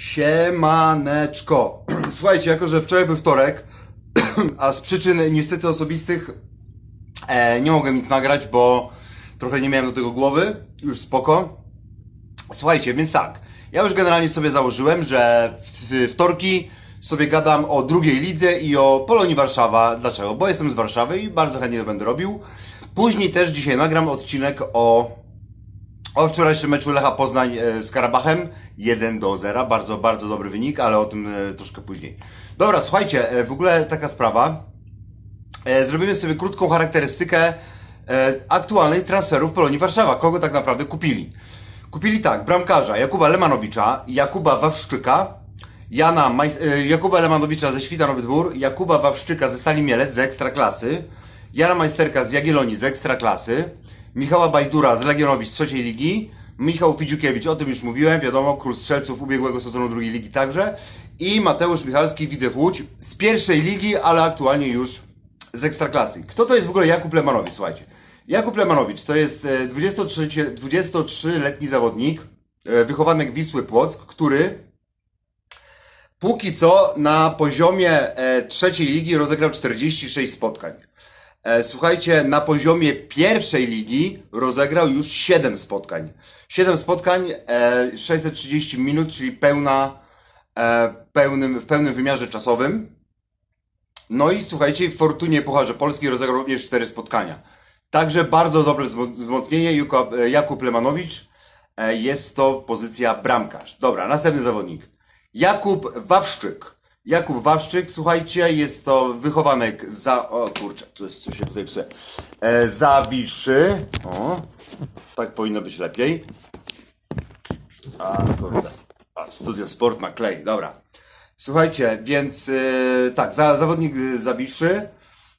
Siemaneczko. Słuchajcie, jako że wczoraj był wtorek, a z przyczyn niestety osobistych e, nie mogłem nic nagrać, bo trochę nie miałem do tego głowy. Już spoko. Słuchajcie, więc tak. Ja już generalnie sobie założyłem, że w wtorki sobie gadam o drugiej lidze i o Polonii Warszawa. Dlaczego? Bo jestem z Warszawy i bardzo chętnie to będę robił. Później też dzisiaj nagram odcinek o o wczorajszym meczu Lecha Poznań e, z Karabachem 1 do 0. Bardzo, bardzo dobry wynik, ale o tym e, troszkę później. Dobra, słuchajcie, e, w ogóle taka sprawa. E, Zrobimy sobie krótką charakterystykę aktualnych transferów Polonii Warszawa. Kogo tak naprawdę kupili? Kupili tak, bramkarza Jakuba Lemanowicza, Jakuba Wawszczyka, Jana Majs- Jakuba Lemanowicza ze Świta Nowy Dwór, Jakuba Wawszczyka ze Stali Mielec z Ekstraklasy, Jana Majsterka z Jagiellonii z Ekstraklasy, Michała Bajdura z Legionowi z trzeciej ligi, Michał Fidziukiewicz, o tym już mówiłem, wiadomo, król strzelców ubiegłego sezonu drugiej ligi także i Mateusz Michalski, Widzew Łódź z pierwszej ligi, ale aktualnie już z Ekstraklasy. Kto to jest w ogóle Jakub Lemanowicz, słuchajcie. Jakub Lemanowicz to jest e, 23 23-letni zawodnik, e, wychowanek Wisły Płock, który póki co na poziomie e, trzeciej ligi rozegrał 46 spotkań. E, Słuchajcie, na poziomie pierwszej ligi rozegrał już 7 spotkań. 7 spotkań, e, 630 minut, czyli pełna, e, pełnym, w pełnym wymiarze czasowym. No i słuchajcie, w Fortunie Pucharze Polski rozegrał również 4 spotkania. Także bardzo dobre wzmo- wzmocnienie. Jakub, e, Jakub Lemanowicz e, jest to pozycja bramkarz. Dobra, następny zawodnik. Jakub Wawszczyk. Jakub Wawszczyk, słuchajcie, jest to wychowanek za... O kurczę, tu jest coś się tutaj psuje. E, Zawiszy. O, tak powinno być lepiej. A, kurde. A, Studio Sport na klej, dobra. Słuchajcie, więc e, tak, za, zawodnik Zawiszy.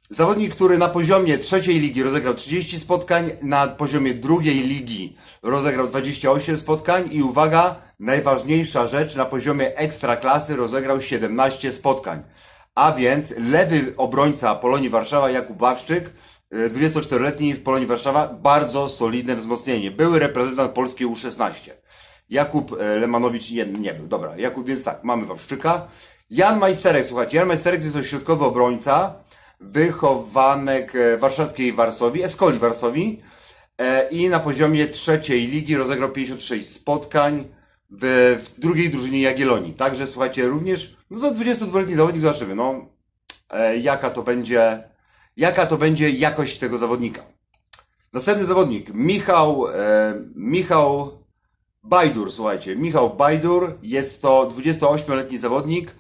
Zawodnik, który na poziomie trzeciej ligi rozegrał 30 spotkań, na poziomie drugiej ligi rozegrał 28 spotkań i uwaga, najważniejsza rzecz, na poziomie ekstraklasy rozegrał 17 spotkań. A więc lewy obrońca Polonii Warszawa Jakub Bawszczyk, e, 24-letni w Polonii Warszawa, bardzo solidne wzmocnienie. Były reprezentant Polski U16. Jakub e, Lemanowicz nie, nie był. Dobra, Jakub, więc tak, mamy Wawrzyka. Jan Majsterek, słuchajcie, Jan Majsterek to jest to środkowy obrońca, wychowanek e, warszawskiej Warszawi, Eskoli Warszawi e, i na poziomie trzeciej ligi rozegrał 56 spotkań w, w drugiej drużynie Jagiellonii. Także słuchajcie, również no za 22-letni zawodnik zobaczymy, no e, jaka to będzie, jaka to będzie jakość tego zawodnika. Następny zawodnik, Michał, e, Michał Bajdur, słuchajcie. Michał Bajdur jest to 28-letni zawodnik,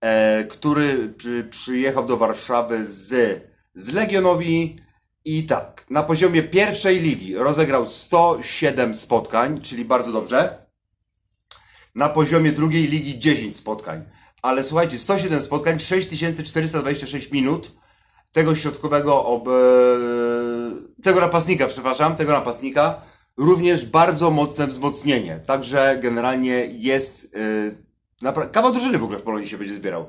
e, który przy, przyjechał do Warszawy z, z Legionowi i tak, na poziomie pierwszej ligi rozegrał 107 spotkań, czyli bardzo dobrze. Na poziomie drugiej ligi 10 spotkań. Ale słuchajcie, 107 spotkań, 6426 minut tego środkowego ob, e, tego napastnika, przepraszam, tego napastnika, również bardzo mocne wzmocnienie. Także generalnie jest yy, kawał drużyny w ogóle w Polonii się będzie zbierał.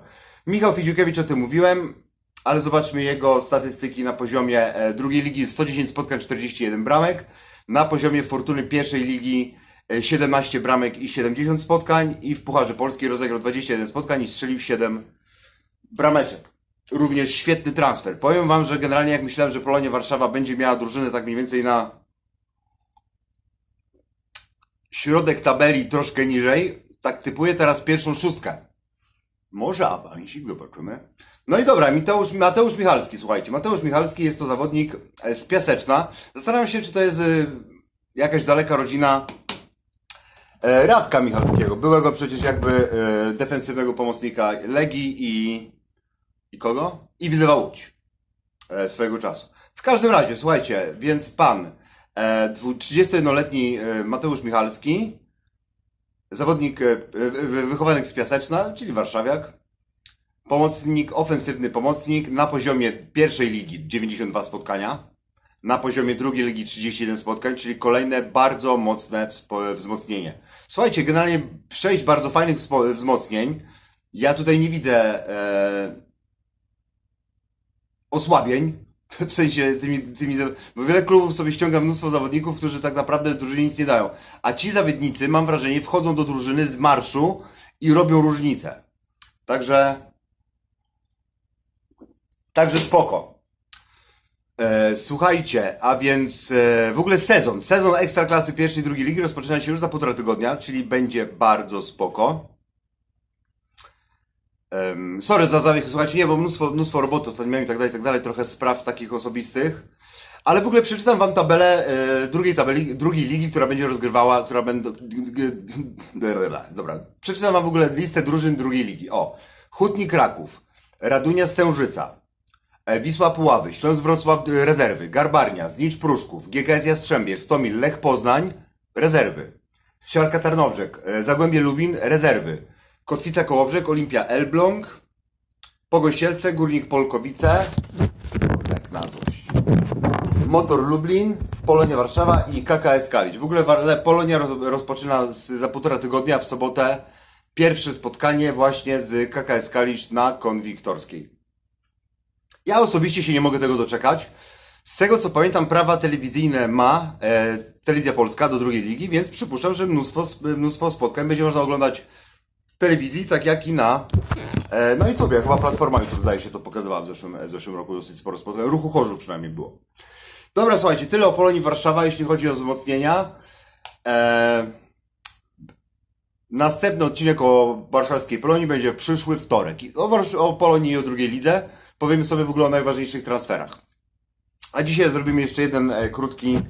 Michał Fidziukiewicz o tym mówiłem, ale zobaczmy jego statystyki na poziomie e, drugiej ligi 110 spotkań, 41 bramek, na poziomie Fortuny pierwszej ligi 17 bramek i 70 spotkań i w Pucharze Polskiej rozegrał 21 spotkań i strzelił 7 brameczek. Również świetny transfer. Powiem Wam, że generalnie jak myślałem, że Polonia Warszawa będzie miała drużynę tak mniej więcej na środek tabeli troszkę niżej, tak typuję teraz pierwszą szóstkę. Może awansik, zobaczymy. No i dobra, Mateusz, Mateusz Michalski, słuchajcie. Mateusz Michalski jest to zawodnik z Piaseczna. Zastanawiam się, czy to jest e, jakaś daleka rodzina Radka Michalskiego, byłego przecież jakby e, defensywnego pomocnika Legii i, i kogo? I Widzewa Łódź e, swojego czasu. W każdym razie, słuchajcie, więc pan e, dwu- 31-letni e, Mateusz Michalski, zawodnik, e, wy- wychowanek z Piaseczna, czyli warszawiak, pomocnik, ofensywny pomocnik na poziomie pierwszej ligi 92 spotkania, na poziomie drugiej ligi 31 spotkań, czyli kolejne bardzo mocne wzmocnienie. Słuchajcie, generalnie sześć bardzo fajnych wzmocnień. Ja tutaj nie widzę e, osłabień, w sensie tymi, tymi, bo wiele klubów sobie ściąga mnóstwo zawodników, którzy tak naprawdę drużynie nic nie dają. A ci zawodnicy, mam wrażenie, wchodzą do drużyny z marszu i robią różnicę. Także, także spoko. E, słuchajcie, a więc e, w ogóle sezon, sezon Ekstraklasy pierwszej i drugiej ligi rozpoczyna się już za półtora tygodnia, czyli będzie bardzo spoko. Sorry za zawiech, słuchajcie, nie, bo mnóstwo, mnóstwo roboty ostatnio i tak dalej, i tak dalej, trochę spraw takich osobistych. Ale w ogóle przeczytam wam tabelę e, drugiej tabeli, drugiej ligi, która będzie rozgrywała, która będą... Dobra, przeczytam wam w ogóle listę drużyn drugiej ligi. O, Hutnik Kraków, Radunia Stężyca, Wisła Puławy, Śląsk Wrocław e, rezerwy, Garbarnia, Znicz Pruszków, GKS Jastrzębie, Stomil, Lech Poznań, rezerwy, Siarka Tarnobrzeg, e, Zagłębie Lubin, rezerwy, Kotwica Kołobrzeg, Olimpia Elbląg, Pogościelce, Górnik Polkowice, jak na złość. Motor Lublin, Polonia Warszawa i KKS Kalisz. W ogóle Polonia roz, rozpoczyna za półtora tygodnia w sobotę pierwsze spotkanie właśnie z KKS Kalisz na konwiktorskiej. Ja osobiście się nie mogę tego doczekać. Z tego co pamiętam, prawa telewizyjne ma e, Telewizja Polska do drugiej ligi, więc przypuszczam, że mnóstwo, mnóstwo spotkań będzie można oglądać w telewizji, tak jak i na, e, na YouTubie. Chyba platforma YouTube zdaje się to pokazywała w zeszłym, w zeszłym roku dosyć sporo spotkań. Ruchu Chorzów przynajmniej było. Dobra, słuchajcie, tyle o Polonii Warszawa, jeśli chodzi o wzmocnienia. E, następny odcinek o warszawskiej Polonii będzie przyszły wtorek. O, o Polonii i o drugiej lidze powiemy sobie w ogóle o najważniejszych transferach. A dzisiaj zrobimy jeszcze jeden e, krótki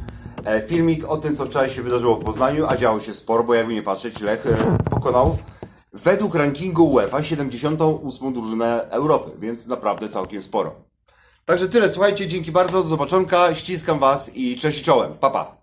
e, filmik o tym, co wczoraj się wydarzyło w Poznaniu, a działo się sporo, bo jakby nie patrzeć, Lech e, pokonał według rankingu UEFA 78 drużynę Europy, więc naprawdę całkiem sporo. Także tyle, słuchajcie, dzięki bardzo, do zobaczonka, ściskam Was i cześć i czołem, pa pa!